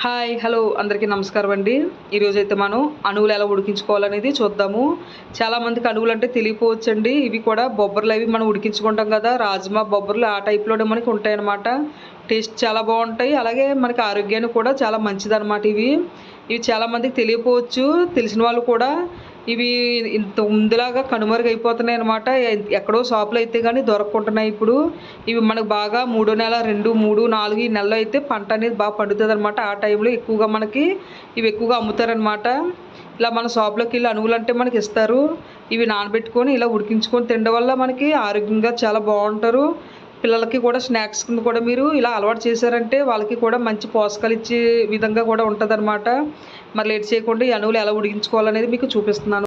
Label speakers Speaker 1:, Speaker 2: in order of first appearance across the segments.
Speaker 1: Hi hello అందరికీ నమస్కారం అండి. ఈరోజు అయితే మనం అణువులు ఎలా ఉడికించుకోవాలనేది చూద్దాము. చాలామందికి అణువులు అంటే తెలియపోవచ్చండి. ఇవి కూడా బొబ్బర్లు అవి మనం ఉడికించుకుంటాం కదా. రాజ్మా బొబ్బర్లు ఆ టైప్లోనే మనకి ఉంటాయన్నమాట. టేస్ట్ చాలా బాగుంటాయి. అలాగే మనకి ఆరోగ్యానికి కూడా చాలా మంచిదన్నమాట ఇవి. ఇవి చాలామందికి తెలియపోవచ్చు. తెలిసిన వాళ్ళు కూడా ఇవి ఇంత ముందులాగా కనుమరుగైపోతున్నాయి అనమాట ఎక్కడో షాపులో అయితే కానీ దొరకకుంటున్నాయి ఇప్పుడు. ఇవి మనకు బాగా మూడో నెల రెండు మూడు నాలుగు ఈ నెలలో అయితే పంట అనేది బాగా పండుతుంది అనమాట ఆ టైంలో ఎక్కువగా మనకి ఇవి ఎక్కువగా అమ్ముతారనమాట ఇలా మన షాప్లోకి వెళ్ళి అణువులు అంటే మనకి ఇస్తారు. ఇవి నానబెట్టుకొని ఇలా ఉడికించుకొని తినడం వల్ల మనకి ఆరోగ్యంగా చాలా బాగుంటారు. పిల్లలకి కూడా స్నాక్స్ కింద కూడా మీరు ఇలా అలవాటు చేశారంటే వాళ్ళకి కూడా మంచి పోషకాలు ఇచ్చే విధంగా కూడా ఉంటుంది మరి లేట్ చేయకుండా ఈ అణువులు ఎలా ఉడికించుకోవాలనేది మీకు చూపిస్తున్నాను.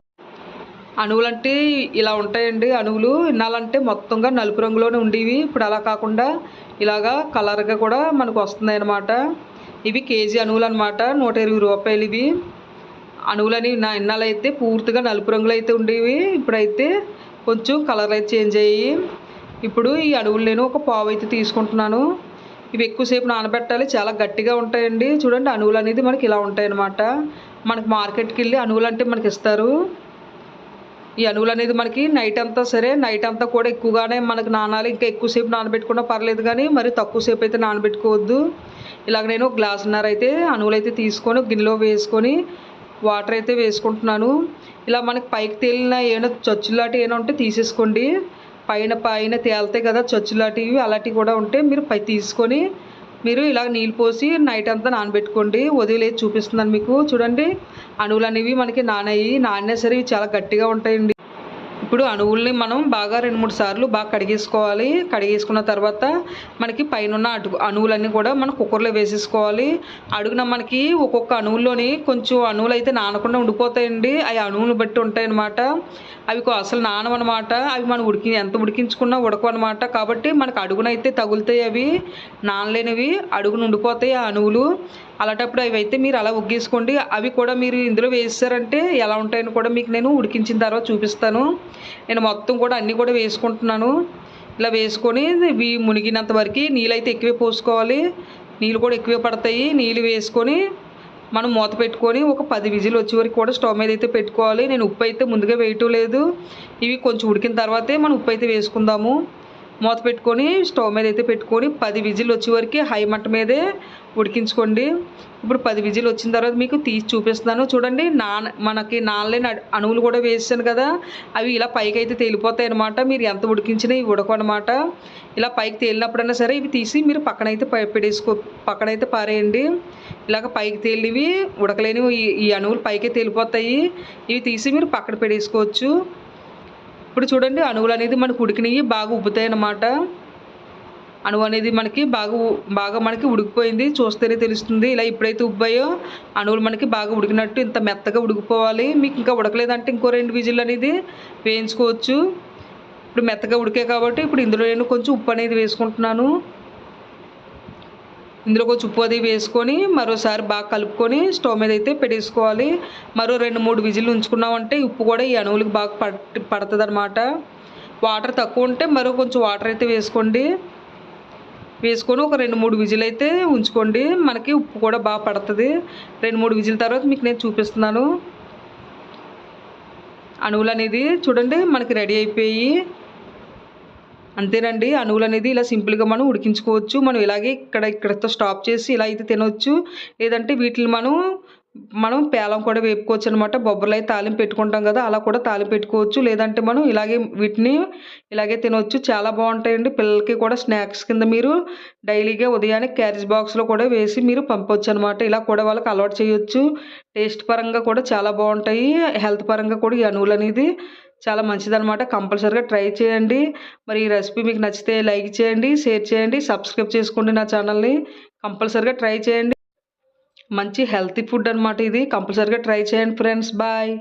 Speaker 1: అణువులు అంటే ఇలా ఉంటాయండి అణువులు. ఇన్నాళ్ళంటే మొత్తంగా నలుపు రంగులోనే ఉండేవి. ఇప్పుడు అలా కాకుండా ఇలాగా కలర్గా కూడా మనకు వస్తున్నాయి ఇవి కేజీ అణువులు అనమాట నూట ఇరవై రూపాయలు ఇవి. అణువులని నా ఇన్నాళ్ళైతే పూర్తిగా నలుపు రంగులు అయితే ఉండేవి. ఇప్పుడైతే కొంచెం కలర్ అయితే చేంజ్ అయ్యి ఇప్పుడు ఈ అణువులు నేను ఒక పావు అయితే తీసుకుంటున్నాను. ఇవి ఎక్కువసేపు నానబెట్టాలి. చాలా గట్టిగా ఉంటాయండి. చూడండి అణువులు అనేది మనకి ఇలా ఉంటాయన్నమాట. మనకి మార్కెట్కి వెళ్ళి అణువులు అంటే మనకి ఇస్తారు. ఈ అణువులు అనేది మనకి నైట్ అంతా సరే నైట్ అంతా కూడా ఎక్కువగానే మనకి నానాలి. ఇంకా ఎక్కువసేపు నానబెట్టుకున్నా పర్లేదు కానీ మరి తక్కువసేపు అయితే నానబెట్టుకోవద్దు. ఇలాగ నేను గ్లాసున్నర అయితే అణువులు అయితే తీసుకొని గిన్నెలో వేసుకొని వాటర్ అయితే వేసుకుంటున్నాను. ఇలా మనకి పైకి తేలిన ఏమైనా చచ్చులాంటి ఏమైనా ఉంటే తీసేసుకోండి. పైన పైన తేలుతాయి కదా చచ్చులాంటివి అలాంటివి కూడా ఉంటే మీరు పై తీసుకొని మీరు ఇలా నీళ్ళు పోసి నైట్ అంతా నానబెట్టుకోండి. వదిలేదు చూపిస్తున్నాను మీకు. చూడండి అణువులు అనేవి మనకి నానయ్యి నానినా సరే ఇవి చాలా గట్టిగా ఉంటాయండి. ఇప్పుడు అణువుల్ని మనం బాగా రెండు మూడు సార్లు బాగా కడిగేసుకోవాలి. కడిగేసుకున్న తర్వాత మనకి పైన అటు అణువులన్నీ కూడా మనం కుక్కర్లో వేసేసుకోవాలి. అడుగున మనకి ఒక్కొక్క అణువుల్లోని కొంచెం అణువులు అయితే నానకుండా ఉండిపోతాయండి. అవి అణువులు బట్టి ఉంటాయన్నమాట. అవి అసలు నానమన్నమాట అవి మనం ఉడికి ఎంత ఉడికించుకున్నా ఉడకవన్నమాట. కాబట్టి మనకు అడుగునైతే తగులుతాయి అవి. నానలేనివి అడుగున ఉండిపోతాయి ఆ అణువులు. అలాంటప్పుడు అవి అయితే మీరు అలా ఉగ్గేసుకోండి అవి కూడా మీరు ఇందులో వేసారంటే ఎలా ఉంటాయని కూడా మీకు నేను ఉడికించిన తర్వాత చూపిస్తాను. నేను మొత్తం కూడా అన్నీ కూడా వేసుకుంటున్నాను. ఇలా వేసుకొని ఇవి మునిగినంత వరకు నీళ్ళు అయితే ఎక్కువే పోసుకోవాలి. నీళ్ళు కూడా ఎక్కువే పడతాయి. నీళ్ళు వేసుకొని మనం మూత పెట్టుకొని ఒక పది విజిల్ వచ్చే వరకు కూడా స్టవ్ మీద అయితే పెట్టుకోవాలి. నేను ఉప్పు అయితే ముందుగా వేయటం లేదు. ఇవి కొంచెం ఉడికిన తర్వాతే మనం ఉప్పు అయితే వేసుకుందాము. మూత పెట్టుకొని స్టవ్ మీద అయితే పెట్టుకొని పది విజిల్ వచ్చే వరకు హై మంట మీదే ఉడికించుకోండి. ఇప్పుడు పది విజిల్ వచ్చిన తర్వాత మీకు తీసి చూపిస్తున్నాను. చూడండి నాన మనకి నానలేని అణువులు కూడా వేసాను కదా. అవి ఇలా పైకి అయితే తేలిపోతాయి అనమాట మీరు ఎంత ఉడికించినా ఇవి ఉడకనమాట ఇలా పైకి తేలినప్పుడైనా సరే ఇవి తీసి మీరు పక్కనైతే పెట్టేసుకో పక్కనైతే పారేయండి. ఇలాగ పైకి తేలివి ఉడకలేనివి ఈ అణువులు పైకే తేలిపోతాయి. ఇవి తీసి మీరు పక్కన పెట్టేసుకోవచ్చు. ఇప్పుడు చూడండి అణువులు అనేది మనకు ఉడికినవి బాగా ఉబ్బుతాయి అన్నమాట. అణువు అనేది మనకి బాగా బాగా మనకి ఉడికిపోయింది. చూస్తేనే తెలుస్తుంది ఇలా ఎప్పుడైతే ఉబ్బాయో అణువులు మనకి బాగా ఉడికినట్టు ఇంత మెత్తగా ఉడికిపోవాలి. మీకు ఇంకా ఉడకలేదంటే ఇంకో రెండు విజిల్ అనేది వేయించుకోవచ్చు. ఇప్పుడు మెత్తగా ఉడికే కాబట్టి ఇప్పుడు ఇందులో నేను కొంచెం ఉప్పు అనేది వేసుకుంటున్నాను. ఇందులో కొంచెం ఉప్పు అది వేసుకొని మరోసారి బాగా కలుపుకొని స్టవ్ మీద అయితే పెట్టేసుకోవాలి. మరో రెండు మూడు విజిల్ ఉంచుకున్నామంటే ఉప్పు కూడా ఈ అణువులకు బాగా పట్టి పడుతుంది అనమాట వాటర్ తక్కువ ఉంటే మరో కొంచెం వాటర్ అయితే వేసుకోండి. వేసుకొని ఒక రెండు మూడు విజిల్ అయితే ఉంచుకోండి. మనకి ఉప్పు కూడా బాగా పడుతుంది. రెండు మూడు విజిల్ తర్వాత మీకు నేను చూపిస్తున్నాను. అణువులు అనేది చూడండి మనకి రెడీ అయిపోయి. అంతేనండి అణువులు అనేది ఇలా సింపుల్గా మనం ఉడికించుకోవచ్చు. మనం ఇలాగే ఇక్కడ ఇక్కడతో స్టాప్ చేసి ఇలా అయితే తినవచ్చు లేదంటే వీటిని మనం మనం పేలం కూడా వేపుకోవచ్చు అనమాట బొబ్బర్లు అయితే తాలింపు పెట్టుకుంటాం కదా అలా కూడా తాలింపు పెట్టుకోవచ్చు. లేదంటే మనం ఇలాగే వీటిని ఇలాగే తినవచ్చు చాలా బాగుంటాయండి. పిల్లలకి కూడా స్నాక్స్ కింద మీరు డైలీగా ఉదయాన్నే క్యారేజ్ బాక్స్లో కూడా వేసి మీరు పంపవచ్చు అనమాట ఇలా కూడా వాళ్ళకి అలవాటు చేయొచ్చు. టేస్ట్ పరంగా కూడా చాలా బాగుంటాయి. హెల్త్ పరంగా కూడా ఈ అణువులు అనేది చాలా మంచిదనమాట కంపల్సరీగా ట్రై చేయండి. మరి ఈ రెసిపీ మీకు నచ్చితే లైక్ చేయండి షేర్ చేయండి సబ్స్క్రైబ్ చేసుకోండి నా ఛానల్ని. కంపల్సరీగా ట్రై చేయండి. మంచి హెల్తీ ఫుడ్ అనమాట ఇది. కంపల్సరీగా ట్రై చేయండి ఫ్రెండ్స్. బాయ్.